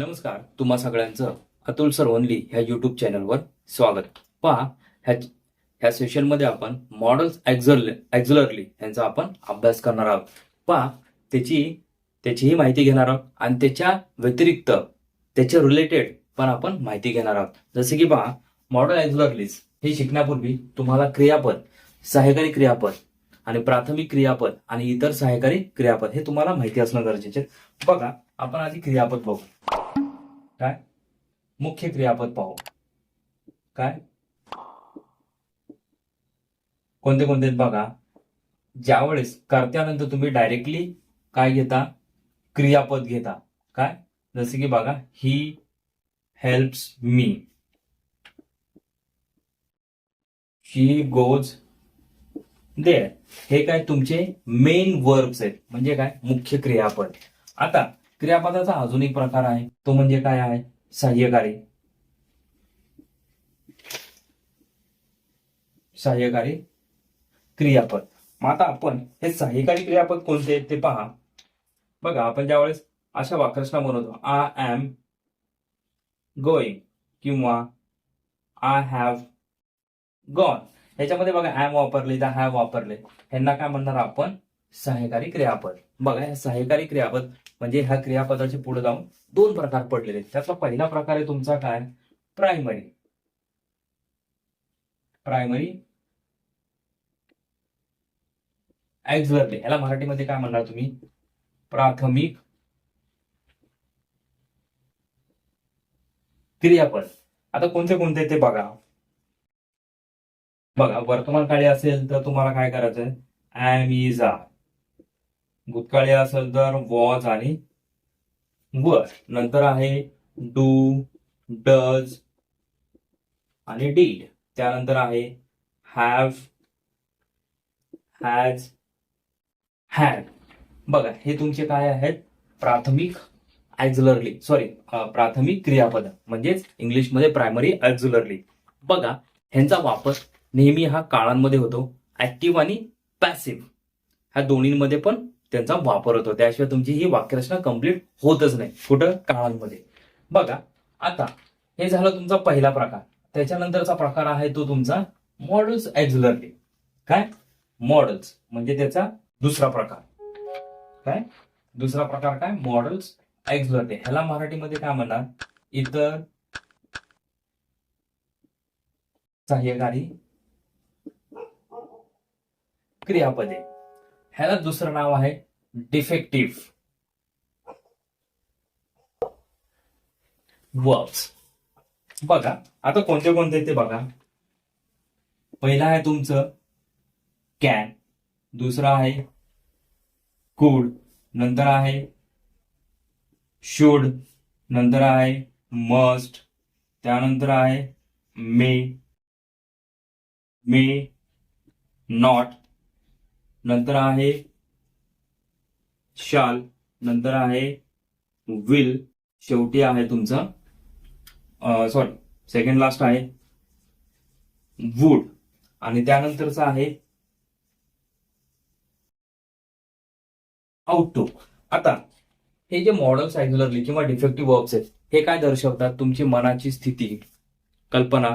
नमस्कार तुम्हा सगळ्यांचं अतुल सर ओनली ह्या युट्यूब चॅनलवर स्वागत. पहा ह्या ह्या सेशनमध्ये आपण मॉडेल्स एक्झल ॲक्झलरली यांचा आपण अभ्यास करणार आहोत. पहा त्याची त्याचीही माहिती घेणार आहोत आणि त्याच्या व्यतिरिक्त त्याच्या रिलेटेड पण आपण माहिती घेणार आहोत. जसे की पहा मॉडेल ॲक्झलरलीज हे शिकण्यापूर्वी तुम्हाला क्रियापद सहाय्यकारी क्रियापद आणि प्राथमिक क्रियापद आणि इतर सहाय्यकारी क्रियापद हे तुम्हाला माहिती असणं गरजेचे आहे. बघा आपण आधी क्रियापद बघू. काय? मुख्य क्रियापद पाहू. काय? कोणते कोणते बघा. ज्यावेळेस कर्त्यानंतर तुम्ही डायरेक्टली काय घेता? क्रियापद घेता. काय? जसे की बघा he helps me she goes दे हे काय तुमचे मेन वर्ब्स आहेत. म्हणजे काय? मुख्य क्रियापद. आता क्रियापदाचा अजून एक प्रकार आहे. तो म्हणजे काय आहे? सहाय्यकारी. सहाय्यकारी क्रियापद. मग आता आपण हे सहाय्यकारी क्रियापद कोणते आहेत ते पहा. बघा आपण ज्यावेळेस अशा वाक्यरचना बनवतो आय एम गोईंग किंवा आय हॅव गॉन ह्याच्यामध्ये बघा ऍम वापरले द हॅव वापरले. ह्यांना काय म्हणणार आपण? सहाय्यकारी क्रियापद. बघा या सहाय्यकारी क्रियापद म्हणजे ह्या क्रियापदाचे पुढे जाऊन दोन प्रकार पडलेले आहेत. त्याचा पहिला प्रकार आहे तुमचा काय? प्रायमरी. प्रायमरी एक्झलरली ह्याला मराठीमध्ये काय म्हणणार तुम्ही? प्राथमिक क्रियापद. आता कोणते कोणते ते बघा. बघा वर्तमान काळी असेल तर तुम्हाला काय करायचंय? ऍम इज आर भूतकाळी असेल तर वॉज आणि वर नंतर आहे डू डज आणि डीड त्यानंतर आहे हॅव हॅज हॅड बघा हे तुमचे काय आहेत? प्राथमिक ऍक्झुलरली सॉरी प्राथमिक क्रियापद. म्हणजेच इंग्लिशमध्ये प्रायमरी ऍक्झुलरली बघा ह्यांचा वापर नेहमी हा काळांमध्ये होतो. ऍक्टिव्ह आणि पॅसिव्ह ह्या दोन्हीमध्ये पण त्यांचा वापर होतो. त्याशिवाय तुमची ही वाक्यरचना कंप्लीट होतच नाही. कुठं? काळांमध्ये. बघा आता हे झालं तुमचा पहिला प्रकार. त्याच्यानंतरचा प्रकार आहे तो तुमचा मॉडेल्स एक्झुलरली काय? मॉडेल्स म्हणजे त्याचा दुसरा प्रकार. काय? दुसरा प्रकार काय? मॉडेल्स एक्झुलरली ह्याला मराठीमध्ये काय म्हणणार इतर सहाय्यकारी क्रियापदे. ह्याला दुसरं नाव आहे डिफेक्टिव्ह. वर्ब्स बघा आता कोणते कोणते ते बघा. पहिला आहे तुमचं कॅन दुसरं आहे कुड नंतर आहे शुड नंतर आहे मस्ट त्यानंतर आहे मे मे नॉट नंतर आहे शाल नंतर आहे विल शेवटी आहे तुमचा सॉरी सेकंड लास्ट आहे वूड आणि त्यानंतरचा आहे आउटो आता हे जे मॉडल सायक्युलरली किंवा डिफेक्टिव्ह वर्ब्स आहेत हे काय दर्शवतात? तुमची मनाची स्थिती कल्पना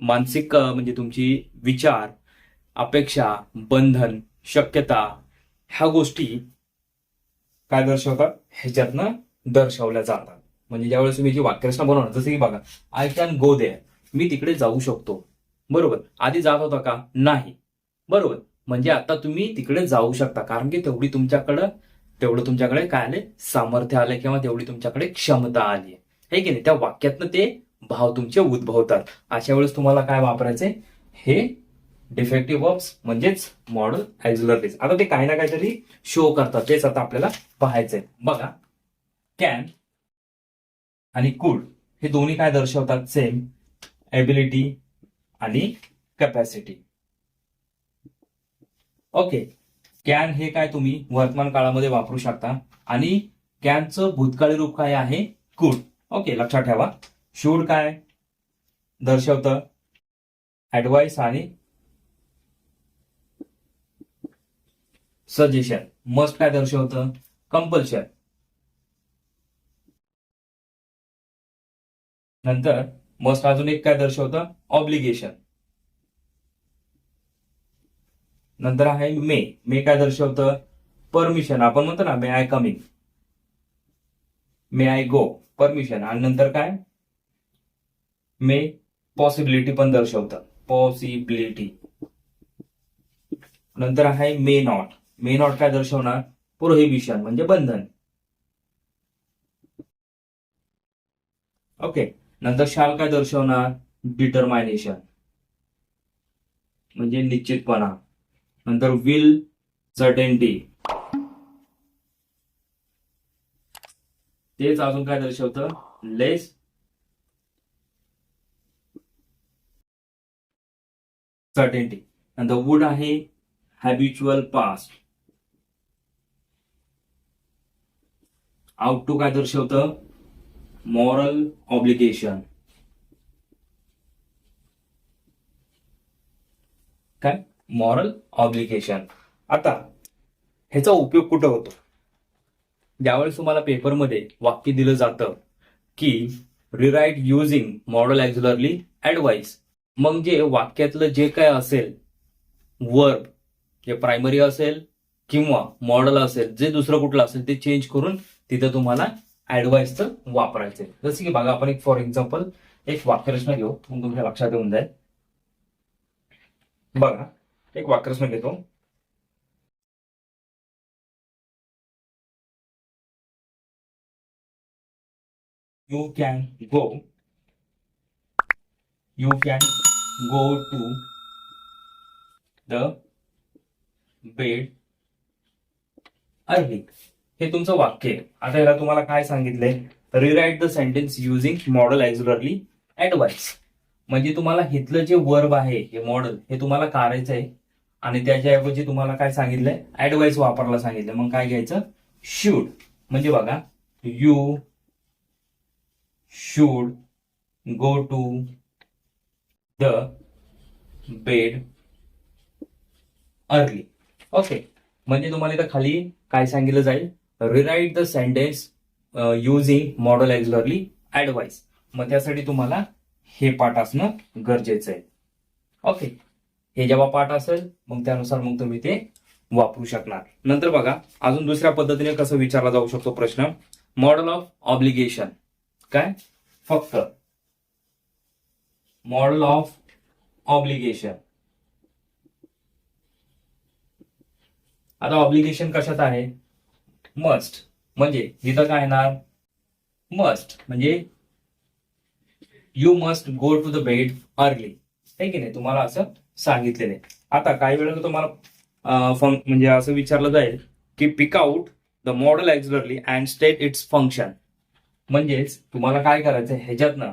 मानसिक म्हणजे तुमची विचार अपेक्षा बंधन शक्यता ह्या गोष्टी काय दर्शवतात? ह्याच्यातनं दर्शवल्या जातात. म्हणजे ज्यावेळेस तुम्ही जी वाक्यरचना बनवणार जसं की बघा आय कॅन गो देअर मी तिकडे जाऊ शकतो. बरोबर? आधी जात होता का? नाही. बरोबर? म्हणजे आता तुम्ही तिकडे जाऊ शकता. कारण की तेवढी तुमच्याकडं तेवढं तुमच्याकडे काय आले सामर्थ्य आले किंवा तेवढी तुमच्याकडे क्षमता आली आहे की नाही? त्या वाक्यातनं ते भाव तुमचे उद्भवतात. अशा वेळेस तुम्हाला काय वापरायचे हे डिफेक्टिव्ह वर्ब्स म्हणजेच मॉडल ऍक्झुलरलीज आता ते काही ना काहीतरी शो करतात. तेच आता आपल्याला पाहायचंय. बघा. कॅन आणि कुड हे दोन्ही काय दर्शवतात? सेम एबिलिटी आणि कॅपॅसिटी ओके कॅन हे काय तुम्ही वर्तमान काळामध्ये वापरू शकता. आणि कॅनचं भूतकाळी रूप काय आहे? कुड ओके लक्षात ठेवा. शूड काय दर्शवतं? ऍडवाइस आणि सजेशन. मस्ट काय दर्शवतं? कंपल्शन. नंतर मस्ट अजून एक काय दर्शवतं? ऑब्लिगेशन नंतर आहे मे मे काय दर्शवतं? परमिशन आपण म्हणतो ना may I coming may I go permission आणि नंतर काय? मे पॉसिबिलिटी पण दर्शवतं. पॉसिबिलिटी नंतर आहे मे नॉट मे नॉट काय दर्शवणार? प्रोहिबिशन म्हणजे बंधन. ओके नंतर शाल काय दर्शवणार? डिटर्मायनेशन म्हणजे निश्चितपणा. नंतर विल सर्टेनिटी तेच अजून काय दर्शवतं? लेस सर्टेनिटी नंतर वुड आहे हॅबिच्युअल पास्ट आउट टू काय दर्शवतं मॉरल ऑब्लिगेशन काय? मॉरल ऑब्लिगेशन आता ह्याचा उपयोग कुठं होतो? ज्यावेळेस तुम्हाला पेपरमध्ये वाक्य दिलं जातं की rewrite using modal auxiliary advice मग जे वाक्यातलं जे काय असेल वर्ब जे प्रायमरी असेल किंवा मॉडल असेल जे दुसरं कुठलं असेल ते चेंज करून तिथं तुम्हाला ऍडवाइसचं वापरायचं जसं की बघा आपण एक फॉर एक्झाम्पल एक वाक्यरचना घेऊ. तुमच्या लक्षात येऊन जाईल. बघा एक वाक्यरचना घेतो. You can go you can go to the bed early हे तुमचं वाक्य आहे. आता याला तुम्हाला काय सांगितलंय? Rewrite the sentence using modal auxiliary advice म्हणजे तुम्हाला हिथलं जे वर्ब आहे हे मॉडेल हे तुम्हाला काढायचं आहे. आणि त्याच्याऐवजी तुम्हाला काय सांगितलंय? ऍडवाइस वापरायला सांगितलं मग काय घ्यायचं? शूड म्हणजे बघा you should go to the bed early okay म्हणजे तुम्हाला इथं खाली काय सांगितलं जाईल? Rewrite the sentence using modal auxiliary advice मग त्यासाठी तुम्हाला हे पाठ असणं गरजेचं आहे. ओके हे जेव्हा पाठ असेल मग त्यानुसार मग तुम्ही ते वापरू शकणार. नंतर बघा अजून दुसऱ्या पद्धतीने कसं विचारला जाऊ शकतो प्रश्न? मॉडल ऑफ ऑब्लिगेशन काय? फक्त. मॉडल ऑफ ऑब्लिगेशन आता ऑब्लिगेशन कशात आहे? मस्ट. म्हणजे इथं काय येणार? मस्ट. म्हणजे you must go to the bed early आहे की नाही? तुम्हाला असं सांगितलेलं आहे. आता काही वेळेला तुम्हाला म्हणजे असं विचारलं जाईल की pick out the modal auxiliary and state its function म्हणजेच तुम्हाला काय करायचं ह्याच्यातनं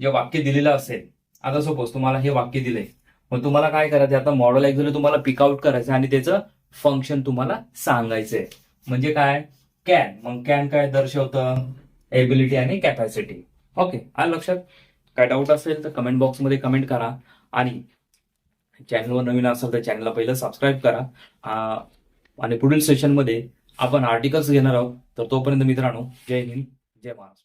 जे वाक्य दिलेलं असेल. आता सपोज तुम्हाला हे वाक्य दिलंय. मग तुम्हाला काय करायचं आता मॉडेल एक्झरली तुम्हाला पिक आउट करायचं आणि त्याचं फंक्शन तुम्हाला सांगायचंय. म्हणजे काय? कॅन मग कॅन काय दर्शवतं? एबिलिटी आणि कॅपॅसिटी ओके आ लक्षात? काय डाऊट असेल तर कमेंट बॉक्समध्ये कमेंट करा. आणि चॅनलवर नवीन असेल तर चॅनलला पहिलं सबस्क्राईब करा. आणि पुढील सेशनमध्ये आपण आर्टिकल्स घेणार आहोत. तर तोपर्यंत मित्रांनो जय हिंद जय महाराष्ट्र.